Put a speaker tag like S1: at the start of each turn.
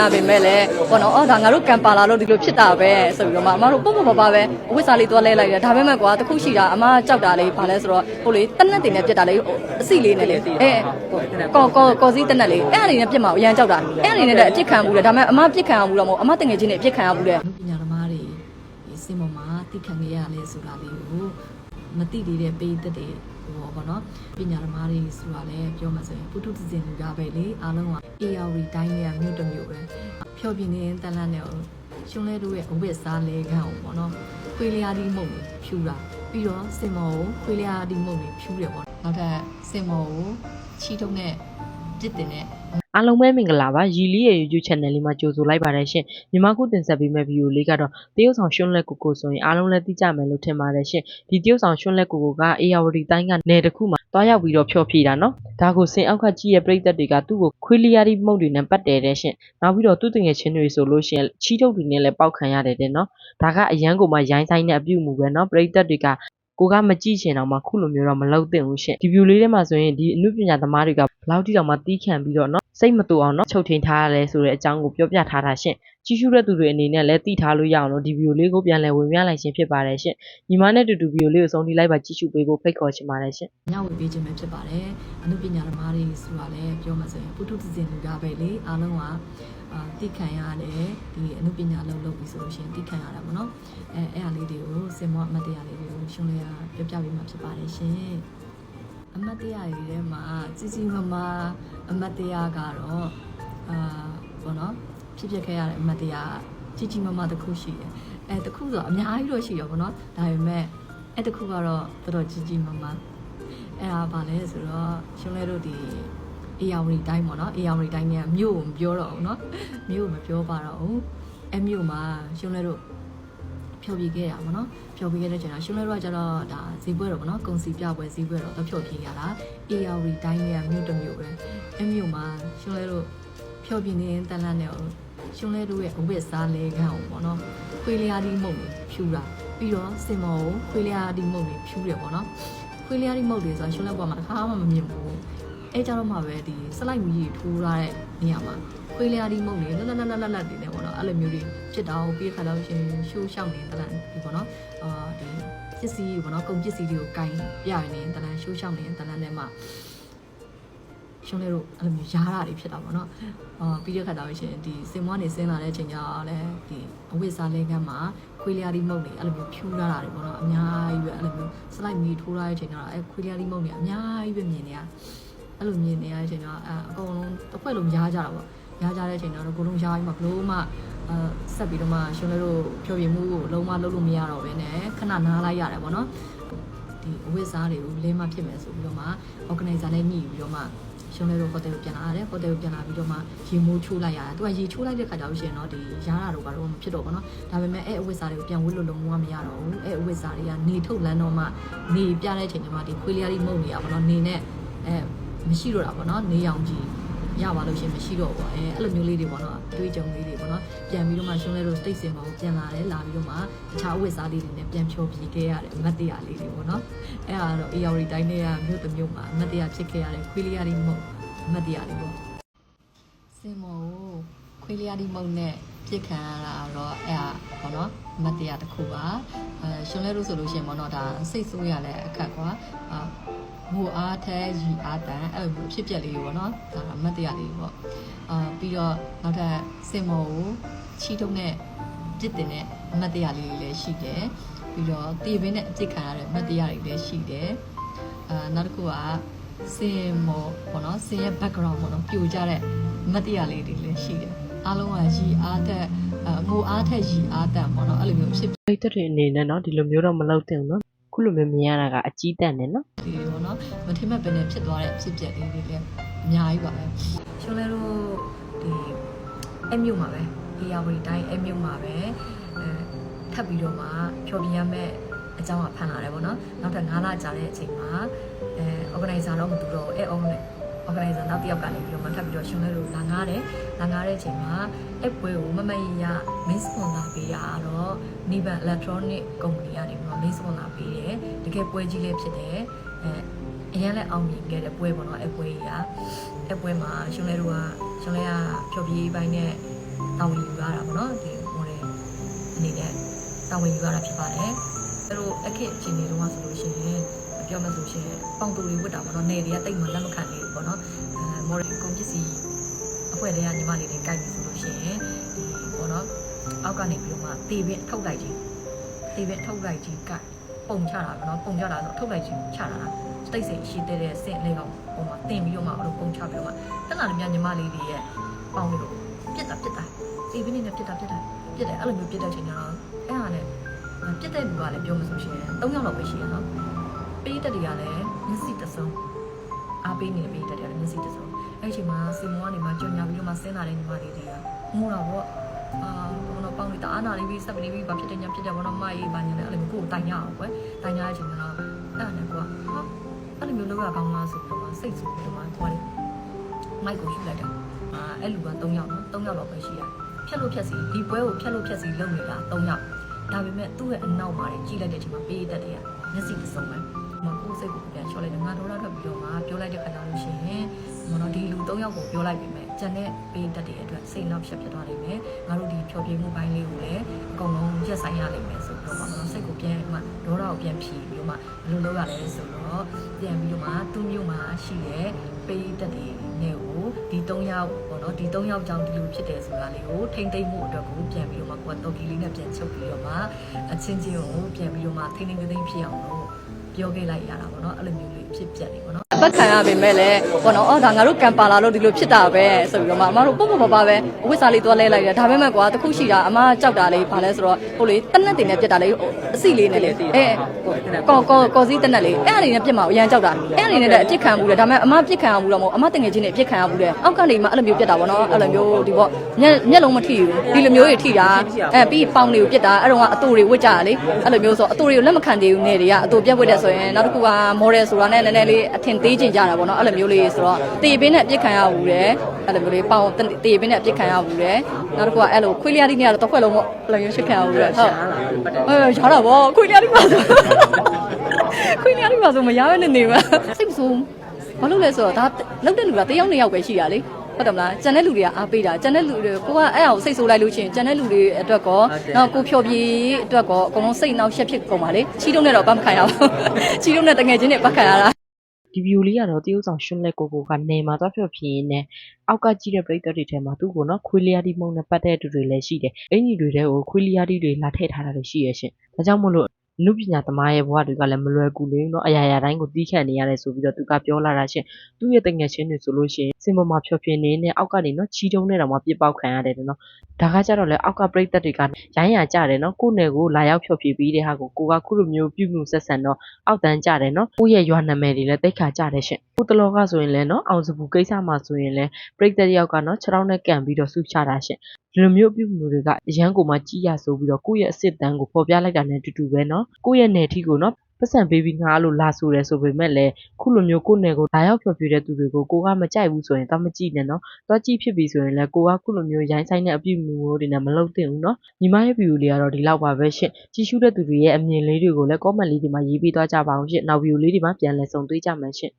S1: ရပေမဲ့လည်းပေါ့နော်အော်ဒါငါတို့ကံပါလာလို့ဒီလိုဖြစ်တာပဲဆိုပြီးတော့မှအမတို့ပေါ့ပေါ့ပါပါပဲအဝိစာလေးသွားလဲလိုက်တယ်ဒါပေမဲ့ကွာတခုရှိတာအမကြောက်တာလေးဘာလဲဆိုတော့ဟိုလေတက်နက်တင်နဲ့ပြစ်တာလေးအစီလေးနဲ့လေအဲကောကောကောစည်းတက်နက်လေးအဲ့အနေနဲ့ပြစ်မှာအရန်ကြောက်တာအဲ့အနေနဲ့လည်းအပြစ်ခံဘူးလေဒါပေမဲ့အမပြစ်ခံရဘူးတော့မဟုတ်အမတငယ်ချင်းနဲ့အပြစ်ခံရဘူးလေ
S2: အနုပညာသမားတွေဒီစင်ပေါ်မှာသိခံခဲ့ရလဲဆိုတာလေးကိုမသိသေးတဲ့ပေးသက်တွေဟောပေါ့နော်ပညာသမားတွေဆိုတာလည်းပြောမှဆိုရင်ပုထုသဇင်လူကပဲလေအားလုံးက AR တိုင်းရဲ့မြို့တစ်မြို့ပဲဖြောပြင်းနေတဲ့တန်လန့်နဲ့ရှင်လဲတို့ရဲ့အဝတ်စားလဲခန့်အောင်ပေါ့နော်ခွေးလျားဒီမုံကိုဖြူတာပြီးတော့စင်မော်ကိုခွေးလျားဒီမုံကိုဖြူတယ်ပေါ့နောက်ထပ်စင်မော်ကိုချီထုံးနဲ့ပြစ်တင်တဲ့
S3: အားလုံးပဲမင်္ဂလာပါရီလီရဲ့ YouTube channel လေးမှာကြိုဆိုလိုက်ပါတယ်ရှင်မြန်မာခုတင်ဆက်ပေးမယ့်ဗီဒီယိုလေးကတော့တရုတ်ဆောင်ရွှွန်းလက်ကိုကိုဆိုရင်အားလုံးလည်းသိကြမယ်လို့ထင်ပါတယ်ရှင်ဒီတရုတ်ဆောင်ရွှွန်းလက်ကိုကိုကအေယာဝတီတိုင်းကနေတစ်ခုမှာတွားရောက်ပြီးတော့ဖျော်ဖြေတာနော်ဒါကိုစင်အောက်ကကြည့်ရဲ့ပြည်သက်တွေကသူ့ကိုခွေးလီယာဒီမုတ်တွေနဲ့ပတ်တယ်တဲ့ရှင်နောက်ပြီးတော့သူ့တငယ်ချင်းတွေဆိုလို့ရှိရင်ချီးထုတ်တွေနဲ့လည်းပေါက်ခံရတယ်တဲ့နော်ဒါကအရန်ကိုမှရိုင်းဆိုင်တဲ့အပြုတ်မှုပဲနော်ပြည်သက်တွေကကိုကမကြည့်ချင်တော့မှခုလိုမျိုးတော့မလုပ်သင့်ဘူးရှင်ဒီဗီဒီယိုလေးထဲမှာဆိုရင်ဒီအမှုပညာသမားတွေကဘယ်လောက်ထိတောင်မှတီးခံပြီးတော့နော် စိတ်မတူအောင်နော်ချုပ်ထင်းထားရလဲဆိုတဲ့အကြောင်းကိုပြောပြထားတာရှင်ကြီးစုတဲ့သူတွေအနေနဲ့လည်းသိထားလို့ရအောင်လို့ဒီဗီဒီယိုလေးကိုပြန်လည်ဝင်ပြလိုက်ခြင်းဖြစ်ပါတယ်ရှင်ညီမနဲ့တူတူဗီဒီယိုလေးကိုဆုံးထိလိုက်ပါကြည့်ရှုပေးဖို့ဖိတ်ခေါ်ချင်ပါတယ်ရှင်
S2: ညဝေပေးခြင်းပဲဖြစ်ပါတယ်အနုပညာသမားတွေဆိုတာလည်းပြောမှဆိုရင်ပုထုသဇင်လူကပဲလေအားလုံးကအာတိခံရတယ်ဒီအနုပညာလုံးလုပ်ပြီးဆိုလို့ရှိရင်တိခံရတာပေါ့နော်အဲအဲ့အားလေးတွေကိုစင်မောအမတ်တရားလေးတွေကိုရှုံးလေးရပြပြပေးမှာဖြစ်ပါတယ်ရှင် အမတ်တရားတွေထဲမှာကြီးကြီးမားမားအမတ်တရားကတော့အာဘောနော်ဖြစ်ဖြစ်ခဲ့ရတဲ့အမတ်တရားကြီးကြီးမားမားတစ်ခုရှိတယ်အဲတစ်ခုဆိုအများကြီးတော့ရှိရောပေါ့နော်ဒါပေမဲ့အဲ့တစ်ခုကတော့တော်တော်ကြီးကြီးမားမား အဲ့ဒါဘာလဲဆိုတော့ရှင်လဲတို့ဒီအေယာဝတီတိုင်းပေါ့နော်အေယာဝတီတိုင်းကမြို့ကိုမပြောတော့ဘူးเนาะမြို့ကိုမပြောပါတော့ဘူးအဲ့မြို့မှာရှင်လဲတို့ ဖြောပြခဲ့ရပါတော့ဖြောပြခဲ့တဲ့ချိန်ကရှင်လဲတို့ကကျတော့ဒါဈေးပွဲတော့ပေါ့နော်ကုံစီပြပွဲဈေးပွဲတော့ဖြောပြရတာအေယာဝတီတိုင်းကမြို့တစ်မြို့ပဲအဲ့မြို့မှာရှင်လဲတို့ဖြောပြနေတဲ့တန်လန့်နဲ့ရှင်လဲတို့ရဲ့အဝတ်စားလဲခန့်အောင်ပေါ့နော်ခွေးလျားဒီမုံကိုဖြူတာပြီးတော့စင်မော်ကိုခွေးလျားဒီမုံကိုဖြူတယ်ပေါ့နော်ခွေးလျားရီမုတ်တွေဆိုတာရှုံးလက်ပေါ်မှာတစ်ခါမှမမြင်ဘူးအဲကြတော့မှပဲဒီစလိုက်မီကြီးထိုးထားတဲ့နေရာမှာ ခွေးလျားရီမုတ်တွေလက်လက်လက်လက်လက်တွေနဲ့ပေါ့နော်အဲ့လိုမျိုးတွေဖြစ်တာကိုပြီးခါတော့ရှင်ရှိုးရှောက်နေတလန်ဒီပေါ့နော်အာဒီပစ္စည်းတွေပေါ့နော်ကုန်ပစ္စည်းတွေကိုကင်ပြရနေတလန်ရှိုးရှောက်နေတလန်နဲ့မှရှုံးလေးတို့အဲ့လိုမျိုးရားတာတွေဖြစ်တာပေါ့နော်အာပြီးတဲ့ခါတော့ရှင်ဒီစင်မွားနေစင်းလာတဲ့အချိန်ကျတော့လည်းဒီအဝိစားလေးကမ်းမှာခွေးလျားရီမုတ်တွေအဲ့လိုမျိုးဖြူလာတာတွေပေါ့နော်အများကြီးပဲအဲ့လိုမျိုးစလိုက်မီထိုးထားတဲ့အချိန်ကျတော့အဲ့ခွေးလျားရီမုတ်တွေအများကြီးပဲမြင်နေရအဲ့လိုမြင်နေရတဲ့အချိန်ကျတော့အအကုန်လုံးတစ်ခွက်လုံးရားကြတာပေါ့ ရားကြတဲ့အချိန်ကျတော့ကိုလုံးရားပြီးမှဘလို့မှအဲဆက်ပြီးတော့မှရှင်တို့ဖြောပြမှုကိုလုံးဝလုပ်လို့မရတော့ဘဲနဲ့ခဏနားလိုက်ရတယ်ပေါ့နော်ဒီအဝိစားတွေကိုလင်းမဖြစ်မယ်ဆိုပြီးတော့မှ organizer နဲ့ညှိပြီးတော့မှရှင်လေးတို့ဟိုတယ်ကိုပြန်လာရတယ်ဟိုတယ်ကိုပြန်လာပြီးတော့မှရေမိုးချိုးလိုက်ရတယ်သူကရေချိုးလိုက်တဲ့ခါကျတော့ရှင်တော့ဒီရားတာတော့ကတော့မဖြစ်တော့ဘူးเนาะဒါပေမဲ့အဲ့အဝိစားတွေကိုပြန်ဝတ်လို့လုံးဝမရတော့ဘူးအဲ့အဝိစားတွေကနေထုတ်လန်းတော့မှနေပြတဲ့အချိန်ကျမှဒီခွေးလျားလေးမုတ်နေရပါတော့နေနဲ့အဲမရှိတော့တာပေါ့နော်နေရောင်ကြီး ရပါလို့ရှင်မရှိတော့ဘူးအဲအဲ့လိုမျိုးလေးတွေပေါ့နော်အတွေးကြုံလေးတွေပေါ့နော်ပြန်ပြီးတော့မှရှင်လဲတို့စတိတ်စင်ပါကိုပြန်လာတယ်လာပြီးတော့မှတခြားအဝိစားလေးတွေနဲ့ပြန်ဖြောပြခဲ့ရတယ်အမတ်တရားလေးတွေပေါ့နော်အဲ့ဒါတော့ AR တိုင်းတွေကမြို့တစ်မြို့မှာအမတ်တရားဖြစ်ခဲ့ရတဲ့ခွေးလျားလေးမုတ်အမတ်တရားလေးပေါ့စင်မောကိုခွေးလျားဒီမုံနဲ့ပြစ်ခံရတာတော့အဲ့ဟာဘောနော်မတ်တရားတစ်ခုပါအဲရှင်လဲလို့ဆိုလို့ရှိရင်ဘောနော်ဒါစိတ်ဆိုးရလဲအခက်ကွာအာ ငိုအားထဲရီအားတန်အဲ့လိုမျိုးဖြစ်ပျက်လေးပေါ့နော်ဒါကမတ်တရားလေးပေါ့အာပြီးတော့နောက်ထပ်စင်မောကိုချီတုံးနဲ့ပြစ်တင်တဲ့မတ်တရားလေးတွေလည်းရှိတယ်ပြီးတော့တေပင်းနဲ့အပြစ်ခံရတဲ့မတ်တရားတွေလည်းရှိတယ်အာနောက်တစ်ခုကစင်မောပေါ့နော်စင်ရဲ့ background ပေါ့နော်ပြိုကျတဲ့မတ်တရားလေးတွေလည်းရှိတယ်အားလုံးကရီအားတက်အငိုအားထက်ရီအားတန်ပေါ့နော်အဲ့လိုမျိုးဖြစ်
S3: ပြည်သက်တွေအနေနဲ့နော်ဒီလိုမျိုးတော့မလုပ်သင့်ဘူးနော်ခုလိုမျိုးမြင်ရတာကအကြီးတန်းနေနော်
S2: ပြီးတယ်ပေါ့ နော်မထင်မဲ့ဘယ်နဲ့ဖြစ်သွားတဲ့ဖြစ်ပျက်လေးတွေလည်းအများကြီးပါပဲရှုံးလဲတို့ဒီအမျိုးမှာပဲအေယာဝတီတိုင်းအမျိုးမှာပဲအဲထပ်ပြီးတော့မှဖြောပြရမယ့်အကြောင်းကဖန်လာတယ်ပေါ့နော်နောက်ထပ်9လကြာတဲ့အချိန်မှာအဲ organizer တော့မတူတော့အဲ on နဲ့ organizer နောက်တစ်ယောက်ကနေပြီးတော့မှထပ်ပြီးတော့ရှင်လဲလို့လာငားတယ်လာငားတဲ့အချိန်မှာအဲ့ပွဲကိုမမရရ main sponsor ပေးရတော့ Niban Electronic Company ကနေပြီးတော့ main sponsor ပေးတယ်တကယ်ပွဲကြီးလည်းဖြစ်တယ်အဲ အရင်လည်းအောင်မြင်ခဲ့တဲ့ပွဲပေါ့နော်အဲ့ပွဲကြီးကအဲ့ပွဲမှာရှင်လဲတို့ကရှင်လဲကဖြော်ပြေးပိုင်းနဲ့တာဝန်ယူရတာပေါ့နော်ဒီဟိုလေအနေနဲ့တာဝန်ယူရတာဖြစ်ပါတယ်သူတို့အခက်အချိန်တွေတော့ဆိုလို့ရှိရင်ပြောမှဆိုရှင်ပေါင်တူတွေဝတ်တာပေါ့နော်နေတွေကတိတ်မှလက်မခံနေဘူးပေါ့နော်အဲမော်ဒယ်ကွန်ပစ္စည်းအဖွဲ့တွေကညီမလေးတွေကိုက်ပြီဆိုလို့ရှိရင်ဒီပေါ့နော်အောက်ကနေပြီးတော့မှတေပင်ထုတ်လိုက်ခြင်းတေပင်ထုတ်လိုက်ခြင်းကပုံချတာပေါ့နော်ပုံချတာဆိုထုတ်လိုက်ခြင်းချတာလား တိတ်စိတ်ရှိတဲ့တဲ့စင်လေးကောင်ပုံမှာတင်ပြီးတော့မှအဲ့လိုပုံချပြီးတော့မှတက်လာတယ်မြညီမလေးတွေရဲ့ပေါင်လို့ပြစ်တာပြစ်တာတေပင်နဲ့ပြစ်တာပြစ်တာပြစ်တယ်အဲ့လိုမျိုးပြစ်တဲ့ချိန်ကျတော့အဲ့ဟာနဲ့ပြစ်တဲ့လူကလည်းပြောမှဆိုရှင်၃ယောက်လောက်ပဲရှိရနော်ပေးတက်တွေကလည်းမျက်စိတစုံအားပေးနေတဲ့ပေးတက်တွေကလည်းမျက်စိတစုံအဲ့ဒီအချိန်မှာစင်မောကနေမှကြောင်ညာပြီးတော့မှဆင်းလာတဲ့ညီမလေးတွေကငိုတာပေါ့အာဘုံတော့ပေါင်းပြီးတအားနာလေးပြီးဆက်ပြီးပြီးဘာဖြစ်တယ်ညာဖြစ်တယ်ဘောတော့မအေးဘာညာလဲအဲ့လိုမျိုးကိုယ်တိုင်ရအောင်ကွယ်တိုင်ရတဲ့အချိန်မှာတော့အဲ့ဒါနဲ့ကွာဟာအဲ့ လိုမျိုးလောက်ရကောင်းလားဆိုပြီးတော့မှစိတ်ဆိုပြီးတော့မှသွားတယ်မိုက်ကိုယူလိုက်တာအာအဲ့လူက3ယောက်နော်3ယောက်တော့ပဲရှိရဖြတ်လို့ဖြတ်စီဒီပွဲကိုဖြတ်လို့ဖြတ်စီလုပ်နေတာ3ယောက်ဒါပေမဲ့သူ့ရဲ့အနောက်မှာကြီးလိုက်တဲ့အချိန်မှာပေးတက်တွေကမျက်စိတစုံပဲမကိုယ်စိတ်ကိုပြန်ချော့လိုက်တယ်ငါတို့တော့ထွက်ပြီးတော့မှပြောလိုက်တဲ့ခါကျလို့ရှိရင်မနော်ဒီလူ၃ယောက်ကိုပြောလိုက်ပြီမဲ့ ကျန်တဲ့ပေးတက်တဲ့အတွက်စိတ်နောက်ဖြတ်ဖြစ်သွားလိမ့်မယ်ငါတို့ဒီဖြောပြမှုပိုင်းလေးကိုလည်းအကုန်လုံးရက်ဆိုင်ရလိမ့်မယ်ဆိုတော့မနော်စိတ်ကိုပြန်မှဒေါသကိုပြန်ဖြီးပြီးတော့မှဘယ်လိုလုပ်ရလဲဆိုတော့ပြန်ပြီးတော့မှသူ့မျိုးမှာရှိတဲ့ပေးတက်တဲ့နဲ့ကိုဒီ၃ယောက်ပေါ့နော်ဒီ၃ယောက်ကြောင့်ဒီလိုဖြစ်တယ်ဆိုတာလေးကိုထိမ့်သိမ့်မှုအတွက်ကိုပြန်ပြီးတော့မှကိုယ်တော့ကီလေးနဲ့ပြန်ချုပ်ပြီးတော့မှအချင်းချင်းကိုပြန်ပြီးတော့မှထိမ့်သိမ့်သိမ့်ဖြစ်အောင်လို့ပြောခဲ့လိုက်ရတာပေါ့နော်အဲ့လိုမျိုးလေးဖြစ်ပြက်နေပေါ့နော်
S1: ပတ်ခံရပေမဲ့လည်းဘောနော်အော်ဒါငါတို့ကံပါလာလို့ဒီလိုဖြစ်တာပဲဆိုပြီးတော့မှအမတို့ပေါ့ပေါ့ပါပါပဲအဝိစားလေးသွားလဲလိုက်တယ်ဒါပေမဲ့ကွာတခုရှိတာအမကြောက်တာလေးဘာလဲဆိုတော့ဟိုလေတနက်တင်နဲ့ပြက်တာလေးအစီလေးနဲ့လေအဲကော်ကော်ကော်စည်းတနက်လေးအဲ့အနေနဲ့ပြက်မှာအရန်ကြောက်တာအဲ့အနေနဲ့လည်းအပြစ်ခံမှုလေဒါပေမဲ့အမပြစ်ခံရမှုတော့မဟုတ်အမတငယ်ချင်းနဲ့အပြစ်ခံရမှုလေအောက်ကနေမှအဲ့လိုမျိုးပြက်တာပေါ့နော်အဲ့လိုမျိုးဒီပေါ့မျက်မျက်လုံးမထိဘူးဒီလိုမျိုးတွေထိတာအဲပြီးပေါင်တွေကိုပြက်တာအဲ့တော့ကအတူတွေဝစ်ကြတာလေအဲ့လိုမျိုးဆိုအတူတွေကိုလက်မခံသေးဘူးနေတွေကအတူပြက်ဝစ်တဲ့ဆိုရင်နောက်တစ်ခုကမော်ဒယ်ဆိုတာနဲ့နည်းနည်းလေးအထင်သေးချင်ကြတာပေါ့နော်အဲ့လိုမျိုးလေးဆိုတော့တေပင်းနဲ့အပြစ်ခံရဘူးတယ်အဲ့လိုမျိုးလေးပေါင်တေပင်းနဲ့အပြစ်ခံရဘူးတယ်နောက်တစ်ခုကအဲ့လိုခွေးလျားတိနေကတော့တစ်ခွက်လုံးပေါ့အဲ့လိုမျိုးရှစ်ခံရဘူးတယ်ဟုတ်အဲရတာပေါ့ခွေးလျားတိပါဆိုခွေးလျားတိပါဆိုမရဘဲနဲ့နေမှာစိတ်မဆိုးဘာလို့လဲဆိုတော့ဒါလောက်တဲ့လူကတယောက်နှစ်ယောက်ပဲရှိရလေဟုတ်တယ်မလားကျန်တဲ့လူတွေကအားပေးတာကျန်တဲ့လူတွေကိုကအဲ့အကိုစိတ်ဆိုးလိုက်လို့ရှိရင်ကျန်တဲ့လူတွေအတွက်ကောနောက်ကိုဖြော်ပြေးအတွက်ကောအကုန်လုံးစိတ်နောက်ရှက်ဖြစ်ကုန်ပါလေချီးတုံးနဲ့တော့ပတ်မခံရဘူးချီးတုံးနဲ့တငယ်ချင်းနဲ့ပတ်ခံရတာ
S3: ဒီဗီဒီယိုလေးကတော့တရုတ်ဆောင်ရှင်လက်ကိုကိုကနေမှာသွားဖြောပြင်းနေအောက်ကကြည့်တဲ့ပရိသတ်တွေထဲမှာသူ့ကိုနော်ခွေးလျားဒီမုံနဲ့ပတ်တဲ့သူတွေလည်းရှိတယ်အင်ကြီးတွေထဲကိုခွေးလျားဒီတွေလာထည့်ထားတာတွေရှိရရှင်ဒါကြောင့်မို့လို့ လူပညာသမားရဲ့ဘဝတွေကလည်းမလွယ်ကူလေနော်အရာရာတိုင်းကိုတီးခတ်နေရတယ်ဆိုပြီးတော့သူကပြောလာတာရှင်သူ့ရဲ့တငယ်ချင်းတွေဆိုလို့ရှိရင်စင်ပေါ်မှာဖြောပြင်းနေနဲ့အောက်ကနေနော်ချီတုံးနဲ့တော့မှပြစ်ပေါက်ခံရတယ်နော်ဒါကကြတော့လေအောက်ကပရိသတ်တွေကရိုင်းရကြတယ်နော်ကိုယ့်နယ်ကိုလာရောက်ဖြောပြပြီးတဲ့ဟာကိုကိုကခုလိုမျိုးပြုမှုဆက်ဆံတော့အောက်တန်းကြတယ်နော်ကိုယ့်ရဲ့ရွာနာမည်တွေလည်းတိတ်ခါကြတယ်ရှင်ကိုတလောကဆိုရင်လည်းနော်အောင်စပူကိစ္စမှာဆိုရင်လည်းပြိတ္တယောက်ကနော်ခြေထောက်နဲ့ကန်ပြီးတော့ဆူချတာရှင် ဒီလိုမျိုးပြုမှုတွေကအရန်ကိုမှကြီးရဆိုပြီးတော့ကိုယ့်ရဲ့အစ်စ်တန်းကိုပေါ်ပြလိုက်တာနဲ့တူတူပဲနော်ကိုယ့်ရဲ့နယ်ထီကိုနော်ပတ်စံပေးပြီးငါလို့လာဆိုတယ်ဆိုပေမဲ့လည်းခုလိုမျိုးကိုယ့်နယ်ကိုလာရောက်ဖြောပြတဲ့သူတွေကိုကိုကမကြိုက်ဘူးဆိုရင်တော့မကြည့်နဲ့နော်တော့ကြည့်ဖြစ်ပြီဆိုရင်လည်းကိုကခုလိုမျိုးရိုင်းဆိုင်တဲ့အပြုမှုမျိုးတွေနဲ့မလုပ်သင့်ဘူးနော်ညီမရဲ့ဗီဒီယိုလေးကတော့ဒီလောက်ပါပဲရှင်ကြည့်ရှုတဲ့သူတွေရဲ့အမြင်လေးတွေကိုလည်း comment လေးတွေမှာရေးပေးသွားကြပါအောင်ရှင်နောက်ဗီဒီယိုလေးတွေမှာပြန်လည်ဆုံတွေ့ကြမယ်ရှင်